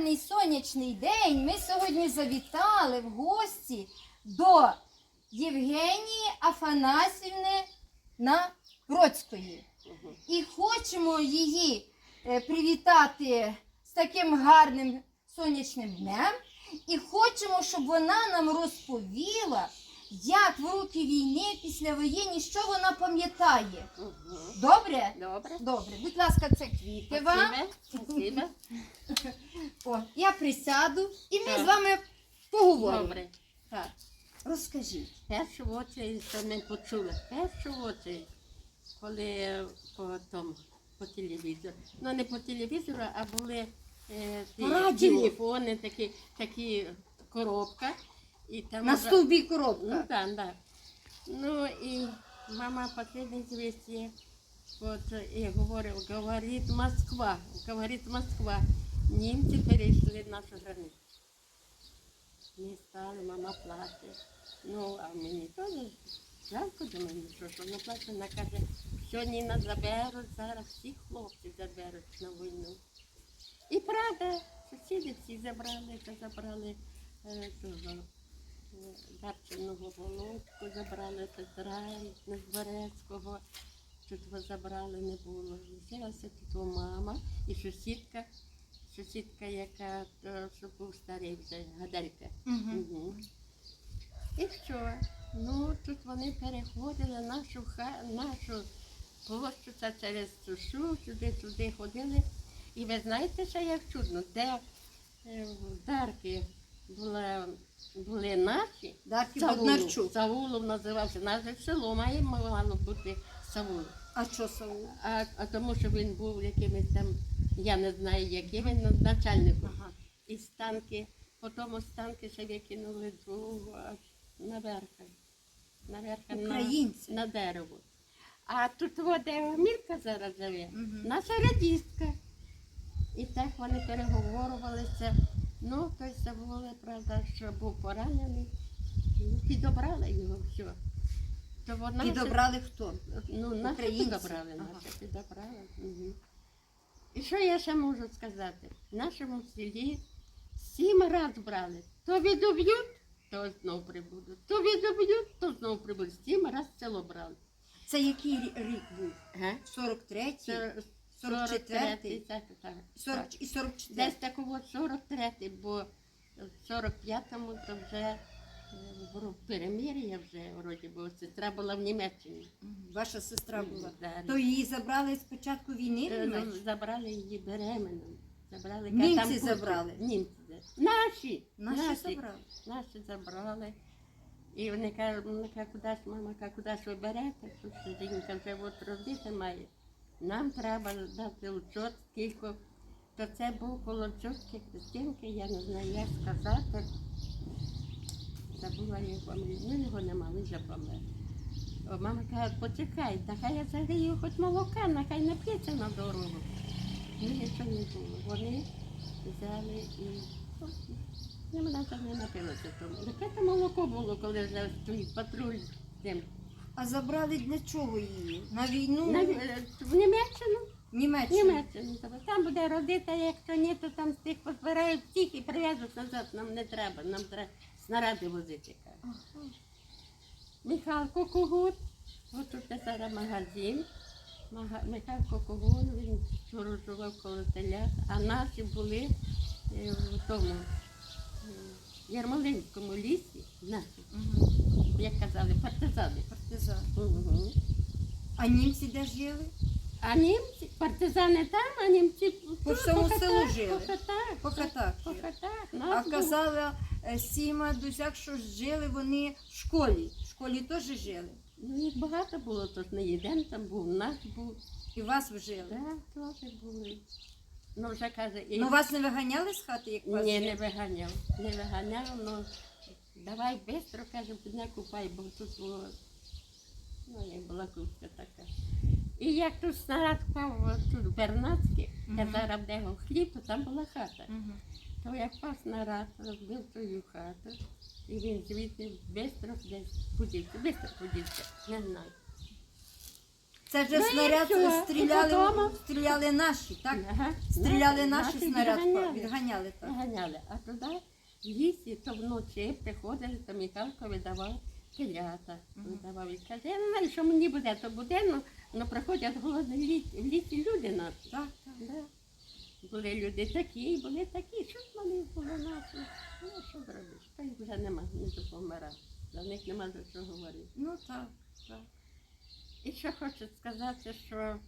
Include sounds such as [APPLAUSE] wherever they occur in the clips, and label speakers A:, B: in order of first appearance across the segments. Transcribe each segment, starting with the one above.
A: гарний сонячний день ми сьогодні завітали в гості до Євгенії Афанасівни Бродської. І хочемо її е, привітати з таким гарним сонячним днем. І хочемо, щоб вона нам розповіла, як в роки війни після воєнні, що вона пам'ятає. Добре?
B: Добре.
A: Добре. Будь ласка, це квіти вам.
B: Спасибо. [LAUGHS]
A: О, я присяду і ми
B: Так.
A: з вами поговоримо.
B: Добре.
A: Так. Розкажіть.
B: Першу в очі, що ми почули, першу в очі, коли по тому, по телевізору. Ну не по телевізору, а були е, ті
A: радіо.
B: телефони, такі, такі коробка. І там
A: На
B: за-
A: стовбі
B: Ну
A: коробка.
B: так, так. Ну і мама последнее известие. Вот і говорив, говорить Москва, говорить Москва. Німці перейшли нашу границю. Ми стали, мама плаче. Ну, а мені теж жалко думаю, що, що вона плаче, вона каже, що Ніна заберуть, зараз всіх хлопців заберуть на війну. І правда, сусіди всі забрали, то забрали е, того, Дарчиного Володьку, забрали Петраєм з Берецького. Тут його забрали, не було. Лишилася тут мама і сусідка, сусідка, яка то, що був старий вже, гаделька.
A: Мгм.
B: Мгм. І що? Ну, тут вони переходили нашу ха... нашу площу та через сушу, туди, туди ходили. І ви знаєте, що як чудно, де е, в Дарки була, були наші,
A: Дарки Боднарчук.
B: Саулов називався, наше село має мало бути Саулов.
A: А що Саул?
B: А, а тому, що він був якимось там, я не знаю, яким він начальником.
A: Ага.
B: І станки, потім станки ще викинули другу аж наверх. Наверх на,
A: Українці.
B: на дерево. А тут от, де Мірка зараз живе,
A: Мгм.
B: наша радістка. І так вони переговорювалися. Ну, той забули, правда, що був поранений. Ну, Підобрали його все. То вона
A: Підобрали хто?
B: Ну,
A: Українці.
B: підобрали,
A: Ага.
B: наші підобрали. Угу. І що я ще можу сказати? В нашому селі сім разів брали. То відоб'ють, то знов прибудуть. То відоб'ють, то знов прибудуть. Сім разів село брали.
A: Це який рік був?
B: Ага.
A: 43-й?
B: Це
A: 44-й?
B: 43-й, так, так.
A: 40 і 44
B: Десь такого 43-й, бо в 45-му то вже е, вро- перемир'я вже вроді, бо сестра була в Німеччині.
A: Ваша сестра була.
B: Да,
A: То її забрали з початку війни в
B: Е, ну,
A: Німеччину?
B: Забрали її беременну. Забрали,
A: Німці
B: там
A: забрали?
B: Німці. за- Наші.
A: Наші забрали.
B: Наші забрали. І вони кажуть, вони кажуть, куди ж мама, каже, куди ж ви берете? Жінка вже от родити має. Нам треба дати учет, скільки. То це був коло чотки Христинки, я не знаю, як сказати. Забула його фамілію. Ну його нема, він вже помер. Мама каже, почекай, нехай я загрію хоч молока, нехай нап'ється на дорогу. Ну нічого не було. Вони взяли і ну, мене там не напилося тому. Яке це молоко було, коли вже стоїть патруль з тим.
A: А забрали для чого її? На війну?
B: На, е, в Німеччину, в
A: Німеччину.
B: Німеччину. забрали. Там буде родити, а якщо ні, то там тих позбирають всіх і привезуть назад. Нам не треба, нам треба снаряди возити. кажуть.
A: Ага.
B: Когут, от тут зараз магазин. Мага... Михайлко Когут, він сторожував коло телят, а наші були е, в тому е, Ярмолинському лісі, наші,
A: Мгм.
B: як казали, партизани.
A: Партизан.
B: Угу.
A: А німці де жили?
B: А німці, партизани там, а німці
A: По всьому селу жили?
B: По хатах,
A: По хатах
B: По
A: жили.
B: хатах.
A: А
B: Нас було-
A: казала е, Сіма Дузяк, що жили вони в школі. В школі теж жили.
B: Ну, їх багато було, тут не один там був, наш був.
A: І вас жили.
B: Так, теж були. Ну, вже каже, і...
A: Ну вас не виганяли з хати, як вас
B: Ні,
A: жили?
B: не виганяв. Не виганяв, ну давай швидко, каже, підне купай, бо тут було, ну, як була куртка така. І як тут снаряд впав тут
A: Мгм.
B: я зараз де хліб, то там була хата. То як впав снаряд, розбив твою хату, і він звідти швидко десь подівся, швидко подівся, не знаю.
A: Це вже
B: Ну
A: снаряд стріляли, стріляли наші, так?
B: Ага.
A: Стріляли
B: Ну,
A: наші снаряд,
B: відганяли.
A: відганяли так.
B: Ганяли. А туди в лісі, то вночі приходили, то Михайлко видавав телята.
A: Мгм.
B: Видавав і каже, я не знаю, що мені буде, то буде, ну, ну приходять голодні в лісі, в лісі люди наші.
A: Так, так.
B: Да. Були люди такі, були такі, що ж вони були наші. Ну, що зробиш? Та їх вже нема, ніхто помирав. За них нема за що говорити.
A: Ну так, так.
B: І ще хочу сказати, що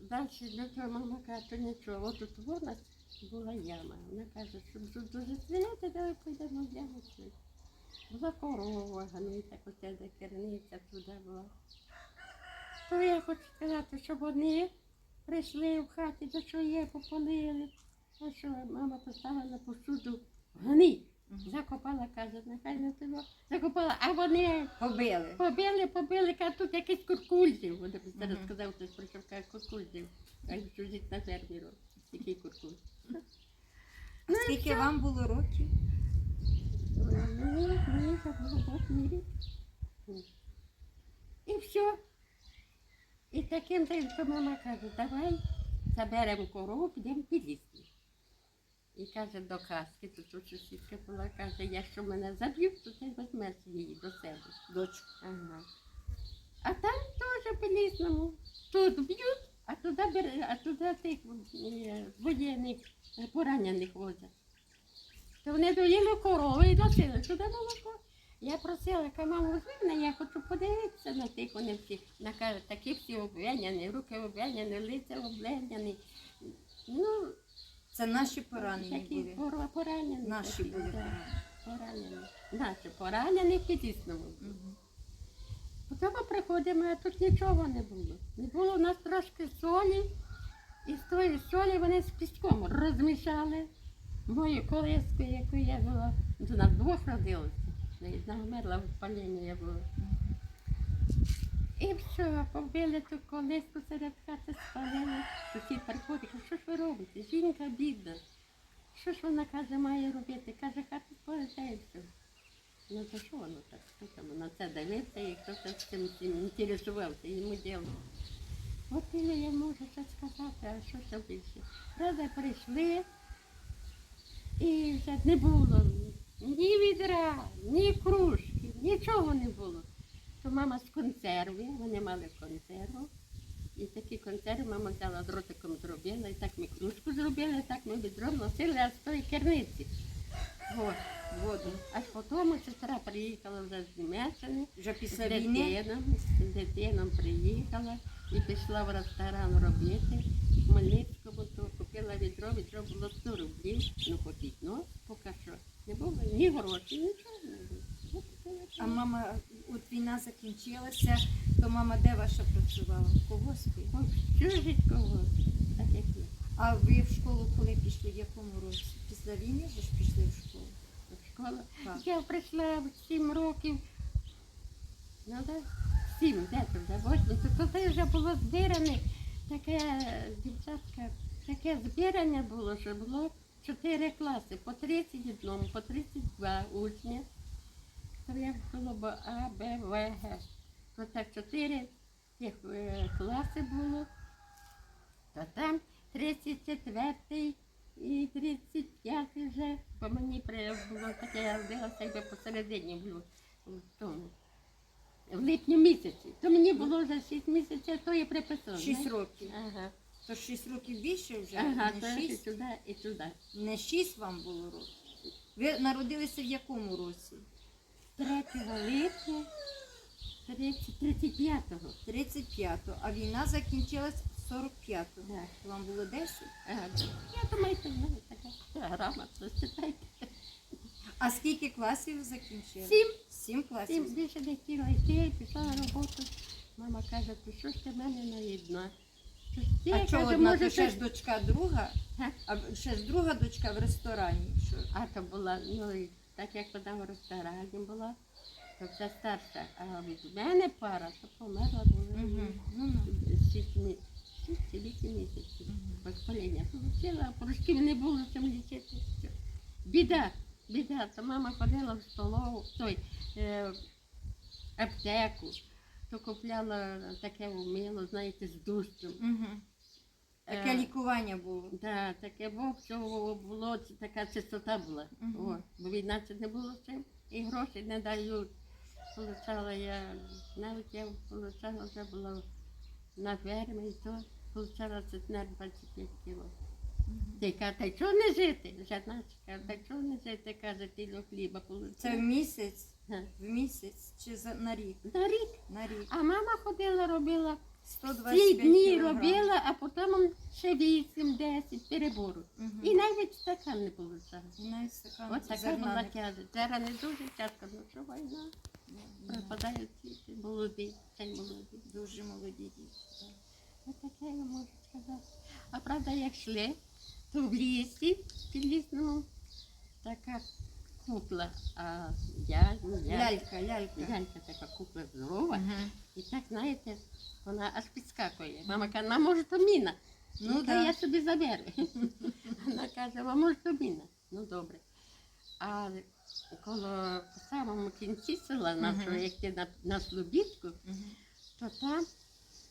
B: далі того мама каже, що нічого, от тут у нас була яма. Вона каже, щоб тут дуже свинити, давай підемо в яму. цю». Була корова, ганита, оця де керниця туди була. То я хочу сказати, щоб вони прийшли в хаті, до що є, попалили. А що мама поставила посуду гани. Закопала, каже, нехай не того. Закопала, а вони
A: Побили.
B: Побили, побили, каже, тут якийсь куркульзів. Вони б зараз сказав, хтось прийшов, каже, куркульзів. А як чужить на фермі роб. Який куркуль.
A: Скільки вам було років?
B: Мені, мені це було восьмий рік. І все. І таким то мама каже, давай заберемо корову, підемо під ліс. І каже до казки, тут сусідка була, каже, якщо мене заб'ють, то ти візьмеш її до себе.
A: Дочку.
B: Ага. А там теж по лісному. Тут б'ють, а туди а туди тих е, воєнних поранених возять. То вони доїли корову і носили туди молоко. Я просила, яка мама візьми я хочу подивитися на тих, вони всі. Вона каже, такі всі обв'яняні, руки обв'яняні, лиця обв'яняні. Ну,
A: Це наші поранені
B: такі
A: були.
B: пора- поранені.
A: Наші були
B: да,
A: поранені.
B: Наші поранені підісному.
A: Мгм.
B: Потім приходимо, а тут нічого не було. Не було у нас трошки солі, і з тої солі вони з піском розмішали. Мою колиску, яку я була, до нас двох родилося. Одна вмерла в палінні я була. І все, побили ту колиску серед хати спалили. Сусід приходить, каже, що ж ви робите? Жінка бідна. Що ж вона каже, має робити? Каже, хати спалите. Ну то що воно так? Там на це дивився і хто це цим інтересувався, йому діло. От я можу це сказати, а що ще більше. Правда, прийшли і вже не було ні відра, ні кружки, нічого не було. То мама з консерви, вони мали консерву. І такі консерви мама взяла з ротиком зробила, і так ми кружку зробили, і так ми відром носили аж з тої керниці. От, воду. Аж потім сестра приїхала вже з Німеччини,
A: Вже
B: з
A: після війни.
B: дитином, з дитином приїхала і пішла в ресторан робити. То купила відро, відро було 100 рублів, ну купіть, ну поки що. Не було ні грошей, нічого не було.
A: А мама, от війна закінчилася, то мама де ваша працювала? В колгоспі.
B: Так як є.
A: А ви в школу коли пішли? В якому році? Після війни ж пішли в школу? Так.
B: Я прийшла в 7 років. Ну так, сім, де це вже восьмі. То це вже було збиране, таке, дівчатка, таке збирання було, що було чотири класи, по 31, по 32 учні. Як було б А, Б, В, Г. То так чотири тих е, класи було. То там 34 і 35 вже, бо мені було таке, я родилася якби посередині було в тому. В липні місяці. То мені було вже 6 місяців, то і приписали.
A: Шість років.
B: Ага,
A: То шість років більше вже,
B: ага то
A: не
B: і
A: шість.
B: туди, і туди.
A: Не шість вам було років. Ви народилися в якому році?
B: 3 липня 30 35-го.
A: 35-го, а війна закінчилась 45-го.
B: Да.
A: Вам було 10?
B: Ага. Я думаю, це в мене така грамотно читайте.
A: А скільки класів ви закінчили?
B: Сім.
A: Сім класів.
B: Сім більше не хотіла йти, пішла на роботу. Мама каже, ти що ж ти мене не ти,
A: А чого одна?
B: може,
A: То ще ж дочка друга,
B: Га?
A: а ще ж друга дочка в ресторані. Що?
B: А то була, ну і так як вона в ресторані була, то це старша. А від мене пара, то померла була
A: Угу. Ну, ну.
B: шість мі- шість чи вісім місяців. Воспаління отримала, а порошків не було чим лічити. Все. Біда, біда. То мама ходила в столову, в той, е, аптеку, то купляла таке мило, знаєте, з душем.
A: Угу. Таке
B: Е,
A: лікування було.
B: Да, таке Бог цього було, це така чистота була.
A: Мгм.
B: О, бо інакше не було чим. І гроші не дають. Получала я, навіть я получала вже було на фермі, і то получала центнер 25 кіло. Ти каже, та й чого не жити? Жадначка, каже, та й чого не жити, каже, кіло хліба
A: Це в місяць,
B: Га.
A: в місяць чи за, на рік?
B: На рік.
A: На рік.
B: А мама ходила, робила, ці
A: 125
B: дні
A: кілограм.
B: робила, а потім ще 8-10 перебору.
A: Мгм.
B: І навіть стакан не получала.
A: І навіть стакан
B: От така
A: зерна
B: була
A: не-
B: тяжесть. Зараз не дуже тяжко, ну що війна. Пропадають діти, молоді, й молоді.
A: Дуже молоді діти.
B: Ось таке я можу сказати. А правда, як йшли, в лісі, в лісному, така кукла, а я, я,
A: Лялька, лялька.
B: лялька така кукла здорова.
A: Мгм.
B: І так, знаєте, вона аж підскакує. Мама каже, мама, може, то міна.
A: Ну,
B: Ну,
A: да.
B: я собі заберу. [LAUGHS] Вона каже, мама, може, то міна. Ну, добре. А коло по самому кінці села нашого,
A: Мгм.
B: як ти на, на Слобідку,
A: Мгм.
B: то там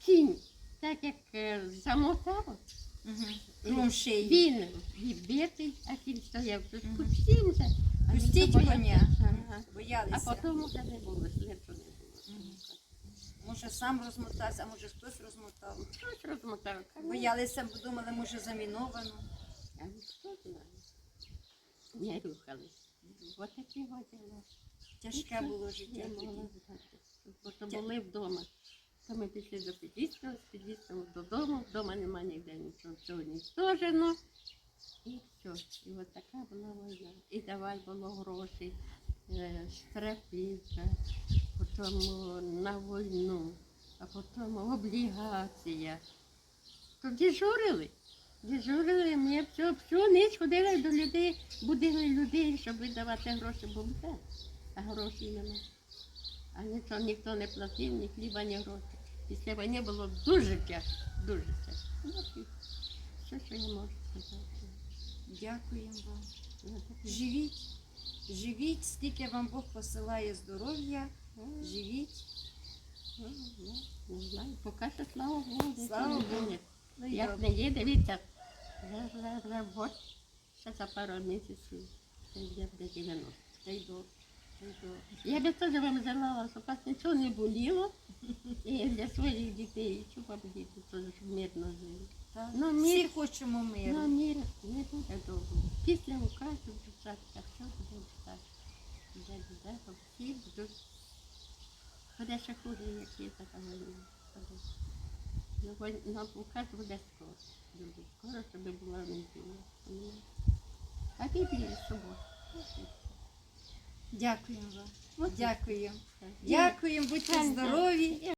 B: кінь, так як е, замотав,
A: Мгм.
B: і
A: Крум
B: він відбитий, а кінь стояв. Тут
A: Мгм.
B: пустім же. А він
A: Пустіть
B: боявся.
A: коня.
B: Ага. А
A: Боялися.
B: потім вже не було, слідчо не було.
A: Може сам розмотався, а може хтось розмотав.
B: Щось розмотав.
A: Боялися, бо думали, може заміновано.
B: А ну хто знає? Не рухались. Ось такі водили.
A: Тяжке було життя тоді.
B: Бо то були вдома. То ми пішли до підліснього, з підлісного додому, вдома нема ніде нічого, всього ніштожено. І все. І от така була війна. І давай було гроші, е, штрафівка, потім на війну, а потім облігація. То дежурили. Дежурили, ми все, всю ніч ходили до людей, будили людей, щоб видавати гроші, бо все. А грошей нема. А нічого ніхто не платив, ні хліба, ні грошей. Після війни було дуже тяжко, дуже тяжко. Ну, все, що я можу сказати.
A: Дякуємо вам.
B: Ну.
A: Живіть, живіть, скільки вам Бог посилає здоров'я, живіть.
B: Ну, ну, Не знаю, поки що, слава Богу,
A: Слава Богу. Ну,
B: Як не є, дивіться, вже, вже год, ще за пару місяців, це буде 90.
A: Та й та й добре.
B: Я би теж вам желала, щоб вас нічого не боліло. І для своїх дітей, щоб вам діти теж мирно жили.
A: Так?
B: Ну,
A: Всі хочемо миру.
B: Ну, мір не буде довго. Після указу дівчатка, все буде так. Де буде, всі будуть. Буде ще хуже, як є така. Буде. Ну, указ буде скоро. Дуже скоро, щоб була неділя. А Біблія субота.
A: Дякуємо вам.
B: Дякую.
A: Дякуємо. Дякуємо, будьте здорові.